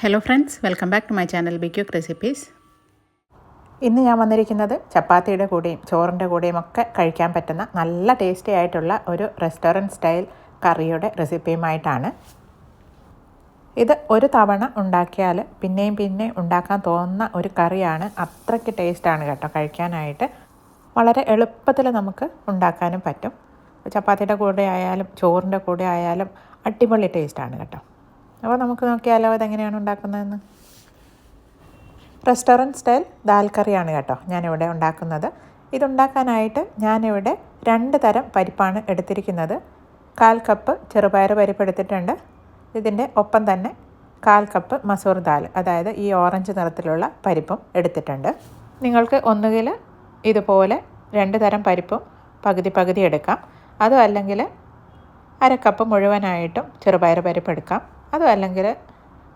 Hello friends welcome back to my channel be quick recipes ഇന്ന് ഞാൻ വന്നിരിക്കുന്നത് ചപ്പാത്തിയുടെ കൂടെയും ചോറിന്റെ കൂടെയും ഒക്കെ കഴിക്കാൻ പറ്റുന്ന നല്ല ടേസ്റ്റി ആയിട്ടുള്ള ഒരു റെസ്റ്റോറന്റ് സ്റ്റൈൽ കറിയുടെ റെസിപ്പിയുമായിട്ടാണ് ഇത് ഒരു തവണ ഉണ്ടാക്കിയാൽ പിന്നെയും പിന്നെ ഉണ്ടാക്കാൻ തോന്നുന്ന ഒരു കറിയാണ്. അത്രയ്ക്ക് ടേസ്റ്റാണ് കേട്ടോ കഴിക്കാനായിട്ട്. വളരെ എളുപ്പത്തിൽ നമുക്ക് ഉണ്ടാക്കാനും പറ്റും. ചപ്പാത്തിയുടെ കൂടെ ആയാലും ചോറിന്റെ കൂടെ ആയാലും അടിപൊളി ടേസ്റ്റാണ് കേട്ടോ. അപ്പോൾ നമുക്ക് നോക്കിയാലോ ഇതെങ്ങനെയാണ് ഉണ്ടാക്കുന്നതെന്ന്? റെസ്റ്റോറന്റ് സ്റ്റൈൽ ദാൽ കറിയാണ് കേട്ടോ ഞാനിവിടെ ഉണ്ടാക്കുന്നത്. ഇതുണ്ടാക്കാനായിട്ട് ഞാനിവിടെ രണ്ട് തരം പരിപ്പാണ് എടുത്തിരിക്കുന്നത്. കാൽ കപ്പ് ചെറുപയർ പരിപ്പ് എടുത്തിട്ടുണ്ട്. ഇതിന്റെ ഒപ്പം തന്നെ കാൽ കപ്പ് മസൂർ ദാൽ അതായത് ഈ ഓറഞ്ച് നിറത്തിലുള്ള പരിപ്പും എടുത്തിട്ടുണ്ട്. നിങ്ങൾക്ക് ഒന്നുകിൽ ഇതുപോലെ രണ്ട് തരം പരിപ്പും പകുതി പകുതി എടുക്കാം. അതും അല്ലെങ്കിൽ അരക്കപ്പ് കപ്പ് മുഴുവനായിട്ടും ചെറുപയർ പരിപ്പ് എടുക്കാം. അതും അല്ലെങ്കിൽ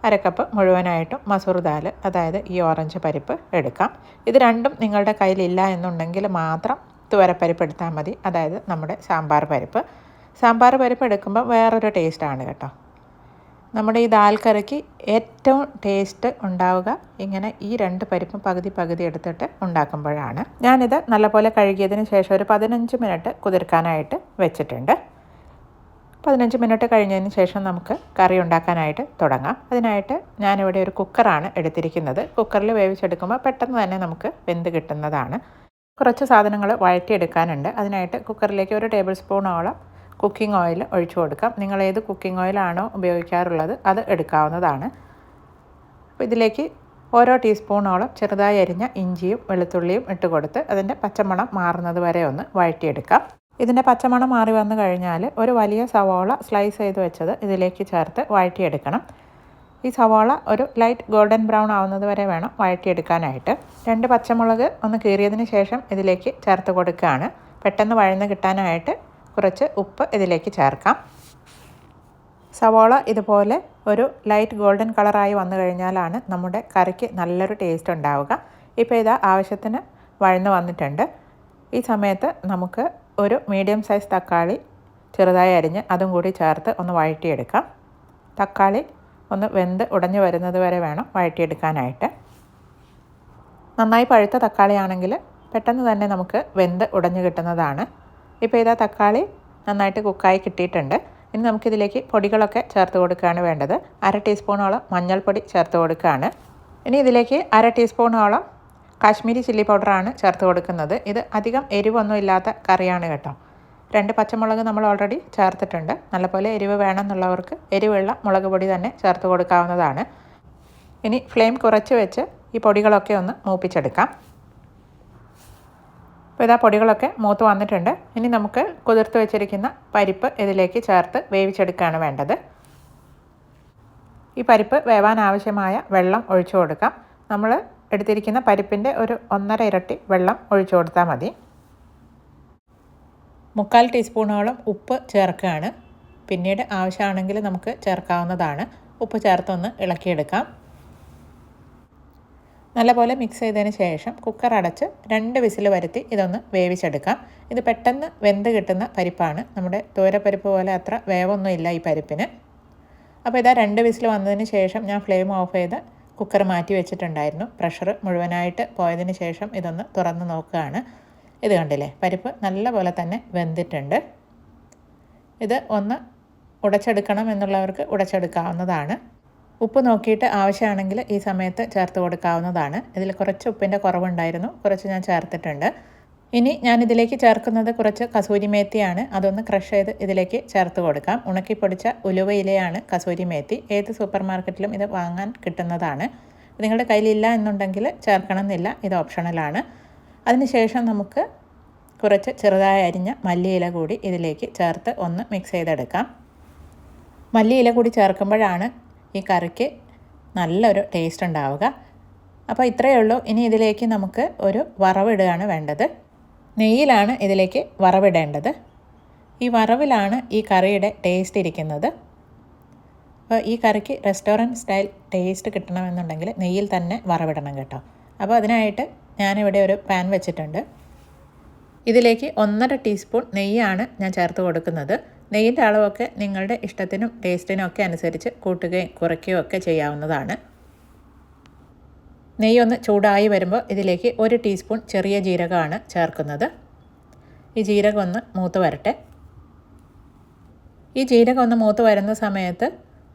അരക്കപ്പ് കപ്പ് മുഴുവനായിട്ടും മസൂർ ദാൽ അതായത് ഈ ഓറഞ്ച് പരിപ്പ് എടുക്കാം. ഇത് രണ്ടും നിങ്ങളുടെ കയ്യിലില്ല എന്നുണ്ടെങ്കിൽ മാത്രം തുവരപ്പരിപ്പ് എടുത്താൽ മതി. അതായത് നമ്മുടെ സാമ്പാർ പരിപ്പ്. സാമ്പാർ പരിപ്പ് എടുക്കുമ്പോൾ വേറൊരു ടേസ്റ്റാണ് കേട്ടോ. നമ്മുടെ ഈ ദാൽ ഏറ്റവും ടേസ്റ്റ് ഉണ്ടാവുക ഇങ്ങനെ ഈ രണ്ട് പരിപ്പും പകുതി പകുതി എടുത്തിട്ട് ഉണ്ടാക്കുമ്പോഴാണ്. ഞാനിത് നല്ലപോലെ കഴുകിയതിന് ശേഷം ഒരു പതിനഞ്ച് മിനിറ്റ് കുതിർക്കാനായിട്ട് വെച്ചിട്ടുണ്ട്. പതിനഞ്ച് മിനിറ്റ് കഴിഞ്ഞതിന് ശേഷം നമുക്ക് കറി ഉണ്ടാക്കാനായിട്ട് തുടങ്ങാം. അതിനായിട്ട് ഞാനിവിടെ ഒരു കുക്കറാണ് എടുത്തിരിക്കുന്നത്. കുക്കറിൽ വേവിച്ചെടുക്കുമ്പോൾ പെട്ടെന്ന് തന്നെ നമുക്ക് വെന്ത് കിട്ടുന്നതാണ്. കുറച്ച് സാധനങ്ങൾ വഴറ്റിയെടുക്കാനുണ്ട്. അതിനായിട്ട് കുക്കറിലേക്ക് ഒരു ടേബിൾ സ്പൂണോളം കുക്കിംഗ് ഓയിൽ ഒഴിച്ചു കൊടുക്കാം. നിങ്ങൾ ഏത് കുക്കിംഗ് ഓയിലാണോ ഉപയോഗിക്കാറുള്ളത് അത് എടുക്കാവുന്നതാണ്. അപ്പോൾ ഇതിലേക്ക് ഓരോ ടീസ്പൂണോളം ചെറുതായി അരിഞ്ഞ ഇഞ്ചിയും വെളുത്തുള്ളിയും ഇട്ട് കൊടുത്ത് അതിന്റെ പച്ചമണം മാറുന്നത് വരെ ഒന്ന് വഴറ്റിയെടുക്കാം. ഇതിന്റെ പച്ചമണം മാറി വന്നു കഴിഞ്ഞാൽ ഒരു വലിയ സവാള സ്ലൈസ് ചെയ്ത് വെച്ചത് ഇതിലേക്ക് ചേർത്ത് വഴറ്റിയെടുക്കണം. ഈ സവാള ഒരു ലൈറ്റ് ഗോൾഡൻ ബ്രൗൺ ആവുന്നത് വരെ വേണം വഴറ്റിയെടുക്കാനായിട്ട്. രണ്ട് പച്ചമുളക് ഒന്ന് കീറിയതിന് ശേഷം ഇതിലേക്ക് ചേർത്ത് കൊടുക്കുകയാണ്. പെട്ടെന്ന് വഴന്ന് കിട്ടാനായിട്ട് കുറച്ച് ഉപ്പ് ഇതിലേക്ക് ചേർക്കാം. സവാള ഇതുപോലെ ഒരു ലൈറ്റ് ഗോൾഡൻ കളറായി വന്നു കഴിഞ്ഞാലാണ് നമ്മുടെ കറിക്ക് നല്ലൊരു ടേസ്റ്റ് ഉണ്ടാവുക. ഇപ്പോൾ ഇത് ആവശ്യത്തിന് വഴന്ന് വന്നിട്ടുണ്ട്. ഈ സമയത്ത് നമുക്ക് ഒരു മീഡിയം സൈസ് തക്കാളി ചെറുതായി അരിഞ്ഞ് അതും കൂടി ചേർത്ത് ഒന്ന് വഴറ്റിയെടുക്കാം. തക്കാളി ഒന്ന് വെന്ത് ഉടഞ്ഞു വരുന്നത് വരെ വേണം വഴറ്റിയെടുക്കാനായിട്ട്. നന്നായി പഴുത്ത തക്കാളിയാണെങ്കിൽ പെട്ടെന്ന് തന്നെ നമുക്ക് വെന്ത് ഉടഞ്ഞു കിട്ടുന്നതാണ്. ഇപ്പോൾ ഇതാ തക്കാളി നന്നായിട്ട് കുക്കായി കിട്ടിയിട്ടുണ്ട്. ഇനി നമുക്കിതിലേക്ക് പൊടികളൊക്കെ ചേർത്ത് കൊടുക്കുകയാണ് വേണ്ടത്. അര ടീസ്പൂണോളം മഞ്ഞൾപ്പൊടി ചേർത്ത് കൊടുക്കുകയാണ്. ഇനി ഇതിലേക്ക് അര ടീസ്പൂണോളം കാശ്മീരി ചില്ലി പൗഡറാണ് ചേർത്ത് കൊടുക്കുന്നത്. ഇത് അധികം എരിവൊന്നും ഇല്ലാത്ത കറിയാണ് കേട്ടോ. രണ്ട് പച്ചമുളക് നമ്മൾ ഓൾറെഡി ചേർത്തിട്ടുണ്ട്. നല്ലപോലെ എരിവ് വേണമെന്നുള്ളവർക്ക് എരിവുള്ള മുളക് പൊടി തന്നെ ചേർത്ത് കൊടുക്കാവുന്നതാണ്. ഇനി ഫ്ലെയിം കുറച്ച് വെച്ച് ഈ പൊടികളൊക്കെ ഒന്ന് മൂപ്പിച്ചെടുക്കാം. അപ്പോൾ ഇതാ പൊടികളൊക്കെ മൂത്ത് വന്നിട്ടുണ്ട്. ഇനി നമുക്ക് കുതിർത്ത് വെച്ചിരിക്കുന്ന പരിപ്പ് ഇതിലേക്ക് ചേർത്ത് വേവിച്ചെടുക്കുകയാണ് വേണ്ടത്. ഈ പരിപ്പ് വേവാൻ ആവശ്യമായ വെള്ളം ഒഴിച്ചു കൊടുക്കാം. നമ്മൾ എടുത്തിരിക്കുന്ന പരിപ്പിന്റെ ഒരു ഒന്നര ഇരട്ടി വെള്ളം ഒഴിച്ചു കൊടുത്താൽ മതി. മുക്കാൽ ടീസ്പൂണോളം ഉപ്പ് ചേർക്കുകയാണ്. പിന്നീട് ആവശ്യമാണെങ്കിൽ നമുക്ക് ചേർക്കാവുന്നതാണ്. ഉപ്പ് ചേർത്തൊന്ന് ഇളക്കിയെടുക്കാം. നല്ലപോലെ മിക്സ് ചെയ്തതിന് ശേഷം കുക്കർ അടച്ച് രണ്ട് വിസിൽ വരുത്തി ഇതൊന്ന് വേവിച്ചെടുക്കാം. ഇത് പെട്ടെന്ന് വെന്ത് കിട്ടുന്ന പരിപ്പാണ്. നമ്മുടെ തോരപ്പരിപ്പ് പോലെ അത്ര വേവൊന്നുമില്ല ഈ പരിപ്പിന്. അപ്പോൾ ഇതാ രണ്ട് വിസിൽ വന്നതിന് ശേഷം ഞാൻ ഫ്ലെയിം ഓഫ് ചെയ്ത് കുക്കർ മാറ്റി വെച്ചിട്ടുണ്ടായിരുന്നു. പ്രഷർ മുഴുവനായിട്ട് പോയതിന് ശേഷം ഇതൊന്ന് തുറന്ന് നോക്കുകയാണ്. ഇത് കണ്ടില്ലേ? പരിപ്പ് നല്ല പോലെ തന്നെ വെന്തിട്ടുണ്ട്. ഇത് ഒന്ന് ഉടച്ചെടുക്കണം എന്നുള്ളവർക്ക് ഉടച്ചെടുക്കാവുന്നതാണ്. ഉപ്പ് നോക്കിയിട്ട് ആവശ്യമാണെങ്കിൽ ഈ സമയത്ത് ചേർത്ത് കൊടുക്കാവുന്നതാണ്. ഇതിൽ കുറച്ച് ഉപ്പിന്റെ കുറവുണ്ടായിരുന്നു. കുറച്ച് ഞാൻ ചേർത്തിട്ടുണ്ട്. ഇനി ഞാൻ ഇതിലേക്ക് ചേർക്കുന്നത് കുറച്ച് കസൂരി മേത്തിയാണ്. അതൊന്ന് ക്രഷ് ചെയ്ത് ഇതിലേക്ക് ചേർത്ത് കൊടുക്കാം. ഉണക്കി പൊടിച്ച ഉലുവയിലയാണ് കസൂരി മേത്തി. ഏത് സൂപ്പർ മാർക്കറ്റിലും ഇത് വാങ്ങാൻ കിട്ടുന്നതാണ്. നിങ്ങളുടെ കയ്യിലില്ല എന്നുണ്ടെങ്കിൽ ചേർക്കണമെന്നില്ല. ഇത് ഓപ്ഷണലാണ് അതിനുശേഷം നമുക്ക് കുറച്ച് ചെറുതായി അരിഞ്ഞ മല്ലിയില കൂടി ഇതിലേക്ക് ചേർത്ത് ഒന്ന് മിക്സ് ചെയ്തെടുക്കാം. മല്ലിയില കൂടി ചേർക്കുമ്പോഴാണ് ഈ കറിക്ക് നല്ലൊരു ടേസ്റ്റ് ഉണ്ടാവുക. അപ്പോൾ ഇത്രയേ ഉള്ളൂ. ഇനി ഇതിലേക്ക് നമുക്ക് ഒരു വറവിടുകയാണ് വേണ്ടത്. നെയ്യിലാണ് ഇതിലേക്ക് വറവിടേണ്ടത്. ഈ വറവിലാണ് ഈ കറിയുടെ ടേസ്റ്റ് ഇരിക്കുന്നത്. അപ്പോൾ ഈ കറിക്ക് റെസ്റ്റോറന്റ് സ്റ്റൈൽ ടേസ്റ്റ് കിട്ടണമെന്നുണ്ടെങ്കിൽ നെയ്യിൽ തന്നെ വറവിടണം കേട്ടോ. അപ്പോൾ അതിനായിട്ട് ഞാനിവിടെ ഒരു പാൻ വെച്ചിട്ടുണ്ട്. ഇതിലേക്ക് ഒന്നര ടീസ്പൂൺ നെയ്യാണ് ഞാൻ ചേർത്ത് കൊടുക്കുന്നത്. നെയ്യിന്റെ അളവൊക്കെ നിങ്ങളുടെ ഇഷ്ടത്തിനും ടേസ്റ്റിനും ഒക്കെ അനുസരിച്ച് കൂട്ടുകയും കുറയ്ക്കുകയും ഒക്കെ ചെയ്യാവുന്നതാണ്. നെയ്യ് ഒന്ന് ചൂടായി വരുമ്പോൾ ഇതിലേക്ക് ഒരു ടീസ്പൂൺ ചെറിയ ജീരകമാണ് ചേർക്കുന്നത്. ഈ ജീരകം ഒന്ന് മൂത്ത് വരട്ടെ. ഈ ജീരകം ഒന്ന് മൂത്ത് വരുന്ന സമയത്ത്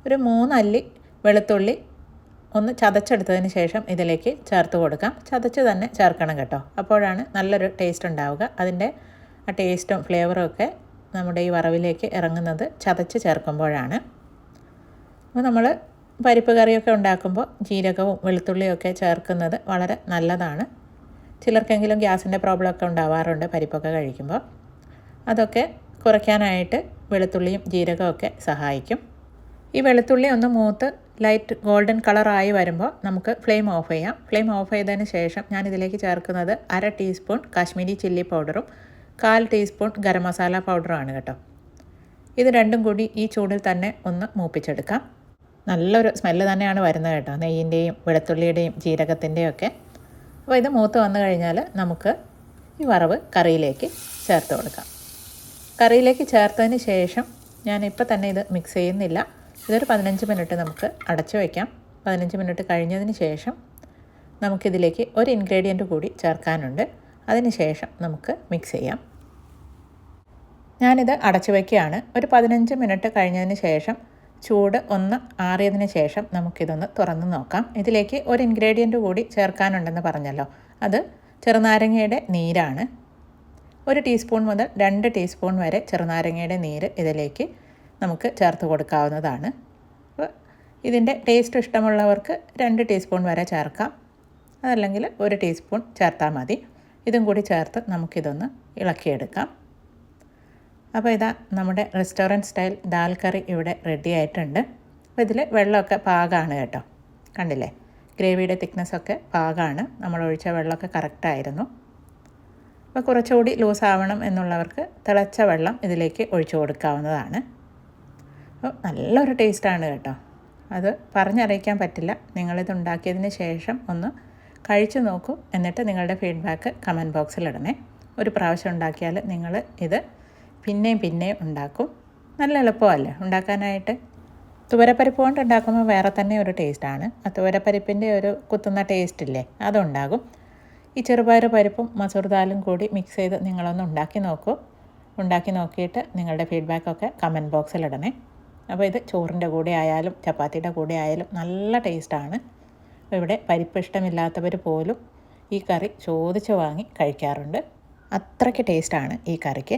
ഒരു മൂന്നല്ലി വെളുത്തുള്ളി ഒന്ന് ചതച്ചെടുത്തതിന് ശേഷം ഇതിലേക്ക് ചേർത്ത് കൊടുക്കാം. ചതച്ച് തന്നെ ചേർക്കണം കേട്ടോ. അപ്പോഴാണ് നല്ലൊരു ടേസ്റ്റ് ഉണ്ടാവുക. അതിന്റെ ആ ടേസ്റ്റും ഫ്ലേവറും ഒക്കെ നമ്മുടെ ഈ വറവിലേക്ക് ഇറങ്ങുന്നത് ചതച്ച് ചേർക്കുമ്പോഴാണ്. അപ്പോൾ നമ്മൾ പരിപ്പ് കറിയൊക്കെ ഉണ്ടാക്കുമ്പോൾ ജീരകവും വെളുത്തുള്ളിയും ഒക്കെ ചേർക്കുന്നത് വളരെ നല്ലതാണ്. ചിലർക്കെങ്കിലും ഗ്യാസിന്റെ പ്രോബ്ലമൊക്കെ ഉണ്ടാവാറുണ്ട് പരിപ്പൊക്കെ കഴിക്കുമ്പോൾ. അതൊക്കെ കുറയ്ക്കാനായിട്ട് വെളുത്തുള്ളിയും ജീരകവും ഒക്കെ സഹായിക്കും. ഈ വെളുത്തുള്ളി ഒന്ന് മൂത്ത് ലൈറ്റ് ഗോൾഡൻ കളറായി വരുമ്പോൾ നമുക്ക് ഫ്ലെയിം ഓഫ് ചെയ്യാം. ഫ്ലെയിം ഓഫ് ചെയ്തതിന് ശേഷം ഞാൻ ഇതിലേക്ക് ചേർക്കുന്നത് അര ടീസ്പൂൺ കാശ്മീരി ചില്ലി പൗഡറും കാൽ ടീസ്പൂൺ ഗരം മസാല പൗഡറുമാണ് കേട്ടോ. ഇത് രണ്ടും കൂടി ഈ ചൂടിൽ തന്നെ ഒന്ന് മൂപ്പിച്ചെടുക്കാം. നല്ലൊരു സ്മെല്ല് തന്നെയാണ് വരുന്നത് കേട്ടോ. നെയ്യിന്റെയും വെളുത്തുള്ളിയുടെയും ജീരകത്തിന്റെയും ഒക്കെ അപ്പോൾ ഇത് മൂത്ത് വന്നു കഴിഞ്ഞാൽ നമുക്ക് ഈ വറവ് കറിയിലേക്ക് ചേർത്ത് കൊടുക്കാം. കറിയിലേക്ക് ചേർത്തതിന് ശേഷം ഞാൻ ഇപ്പോൾ തന്നെ ഇത് മിക്സ് ചെയ്യുന്നില്ല. ഇതൊരു പതിനഞ്ച് മിനിറ്റ് നമുക്ക് അടച്ചു വയ്ക്കാം പതിനഞ്ച് മിനിറ്റ് കഴിഞ്ഞതിന് ശേഷം നമുക്കിതിലേക്ക് ഒരു ഇൻഗ്രീഡിയന്റ് കൂടി ചേർക്കാനുണ്ട്. അതിന് ശേഷം നമുക്ക് മിക്സ് ചെയ്യാം. ഞാനിത് അടച്ചു വയ്ക്കുകയാണ് ഒരു പതിനഞ്ച് മിനിറ്റ് കഴിഞ്ഞതിന് ശേഷം ചൂട് ഒന്ന് ആറിയതിന് ശേഷം നമുക്കിതൊന്ന് തുറന്ന് നോക്കാം. ഇതിലേക്ക് ഒരു ഇൻഗ്രീഡിയന്റ് കൂടി ചേർക്കാനുണ്ടെന്ന് പറഞ്ഞല്ലോ. അത് ചെറുനാരങ്ങയുടെ നീരാണ്. ഒരു ടീസ്പൂൺ മുതൽ രണ്ട് ടീസ്പൂൺ വരെ ചെറുനാരങ്ങയുടെ നീര് ഇതിലേക്ക് നമുക്ക് ചേർത്ത് കൊടുക്കാവുന്നതാണ്. അപ്പോൾ ഇതിന്റെ ടേസ്റ്റ് ഇഷ്ടമുള്ളവർക്ക് രണ്ട് ടീസ്പൂൺ വരെ ചേർക്കാം. അതല്ലെങ്കിൽ ഒരു ടീസ്പൂൺ ചേർത്താൽ മതി. ഇതും കൂടി ചേർത്ത് നമുക്കിതൊന്ന് ഇളക്കിയെടുക്കാം. അപ്പോൾ ഇതാ നമ്മുടെ റെസ്റ്റോറന്റ് സ്റ്റൈൽ ദാൽ കറി ഇവിടെ റെഡി ആയിട്ടുണ്ട്. അപ്പോൾ ഇതിൽ വെള്ളമൊക്കെ പാകമാണ് കേട്ടോ. കണ്ടില്ലേ? ഗ്രേവിയുടെ തിക്നെസ്സൊക്കെ പാകമാണ് നമ്മൾ ഒഴിച്ച വെള്ളമൊക്കെ കറക്റ്റായിരുന്നു അപ്പോൾ കുറച്ചുകൂടി ലൂസ് ആവണം എന്നുള്ളവർക്ക് തിളച്ച വെള്ളം ഇതിലേക്ക് ഒഴിച്ചു കൊടുക്കാവുന്നതാണ്. അപ്പോൾ നല്ലൊരു ടേസ്റ്റാണ് കേട്ടോ. അത് പറഞ്ഞറിയിക്കാൻ പറ്റില്ല. നിങ്ങളിത് ഉണ്ടാക്കിയതിന് ശേഷം ഒന്ന് കഴിച്ചു നോക്കൂ. എന്നിട്ട് നിങ്ങളുടെ ഫീഡ്ബാക്ക് കമന്റ് ബോക്സിൽ ഇടണേ. ഒരു പ്രാവശ്യം ഉണ്ടാക്കിയാൽ നിങ്ങൾ ഇത് പിന്നെയും പിന്നെയും ഉണ്ടാക്കും. നല്ല എളുപ്പമല്ലേ ഉണ്ടാക്കാനായിട്ട്? തുവരപ്പരിപ്പ് കൊണ്ട് ഉണ്ടാക്കുമ്പോൾ വേറെ തന്നെ ഒരു ടേസ്റ്റാണ് ആ തുവരപ്പരിപ്പിന്റെ ഒരു കുത്തുന്ന ടേസ്റ്റ് ഇല്ലേ അതുണ്ടാകും. ഈ ചെറുപയർ പരിപ്പും മസൂർ ദാലും കൂടി മിക്സ് ചെയ്ത് നിങ്ങളൊന്ന് ഉണ്ടാക്കി നോക്കൂ. ഉണ്ടാക്കി നോക്കിയിട്ട് നിങ്ങളുടെ ഫീഡ്ബാക്കൊക്കെ കമന്റ് ബോക്സിൽ ഇടണേ. അപ്പോൾ ഇത് ചോറിന്റെ കൂടെ ആയാലും ചപ്പാത്തിയുടെ കൂടെ ആയാലും നല്ല ടേസ്റ്റാണ് അപ്പോൾ ഇവിടെ പരിപ്പ് ഇഷ്ടമില്ലാത്തവർ പോലും ഈ കറി ചോദിച്ച് വാങ്ങി കഴിക്കാറുണ്ട്. അത്രയ്ക്ക് ടേസ്റ്റാണ് ഈ കറിക്ക്.